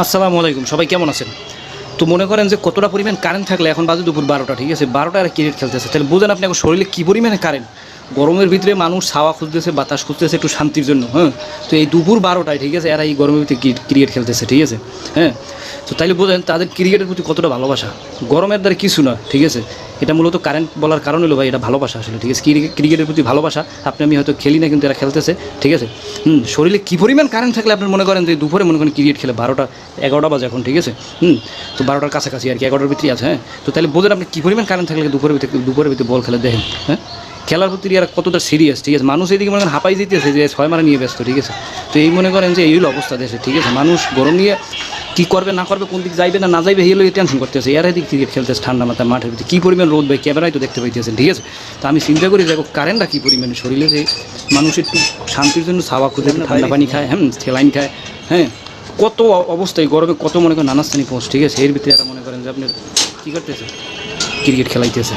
আসসালামু আলাইকুম, সবাই কেমন আছেন? তো মনে করেন যে কতটা পরিমাণ কারেন্ট থাকলে এখন বাজে দুপুর বারোটা, ঠিক আছে? বারোটা আর ক্রিকেট খেলতেছে। তাহলে বুঝেন আপনি এখন শরীরে কী পরিমাণে কারেন্ট গরমের ভিতরে মানুষ ছাওয়া খুঁজতেছে, বাতাস খুঁজতেছে একটু শান্তির জন্য হ্যাঁ? তো এই দুপুর বারোটায়, ঠিক আছে, এরা এই গরমের ভিতরে ক্রিকেট খেলতেছে, ঠিক আছে? হ্যাঁ? তো তাইলে বোঝেন তাদের ক্রিকেটের প্রতি কতটা ভালোবাসা? গরমের দ্বারা কিছু না, ঠিক আছে? এটা মূলত কারেন্ট বলার কারণ হলো ভাই, এটা ভালোবাসা আসলে, ঠিক আছে? ক্রিকেট- ক্রিকেটের প্রতি ভালোবাসা। আপনি আমি হয়তো খেলি না, কিন্তু এরা খেলতেছে, ঠিক আছে? হুম, শরীরে কী পরিমাণ কারেন্ট থাকলে আপনি মনে করেন যে দুপুরে মনে করেন ক্রিকেট খেলে বারোটা, এগারোটা বাজে এখন, ঠিক আছে? হুম, তো বারোটার কাছাকাছি আর কি, এগারোটার ভিতরে আছে হ্যাঁ? তো তাহলে বোঝেন আপনি কী পরিমাণ কারেন্ট থাকলে দুপুরের ভিতরে দুপুরের ভিতরে বল খেলে দেখেন হ্যাঁ? খেলার প্রতি আর কতটা সিরিয়াস ঠিক আছে? মানুষ এদিকে মনে করেন হাঁপাই দিতেছে যে ছয় মারা নিয়ে ব্যস্ত, ঠিক আছে? তো এই মনে করেন যে এই অবস্থা দেশে, ঠিক আছে? মানুষ গরম নিয়ে কী করবে না করবে কোন দিক যাইবে না না যাইবে এই হলো টেনশন করতেছে। এর এদিকে ক্রিকেট খেলতেছে ঠান্ডা মাথায় মাঠের ভিতরে। কী পরিমাণ রোদ ভাই ক্যামেরায় তো দেখতে পাইতেছেন ঠিক আছে? তো আমি চিন্তা করি দেখো কারেন্টটা কী পরিমাণে? শরীরে যে মানুষ একটু শান্তির জন্য ছাওয়া খুঁজে ঠান্ডা পানি খায় হ্যাঁ সেলাইন খায় হ্যাঁ? কত অবস্থায় গরমে কত মনে করেন নানাস্থানি পৌঁছ ঠিক আছে? এর ভিতরে এরা মনে করেন যে আপনি কী করতেছে? ক্রিকেট খেলাইতেছে।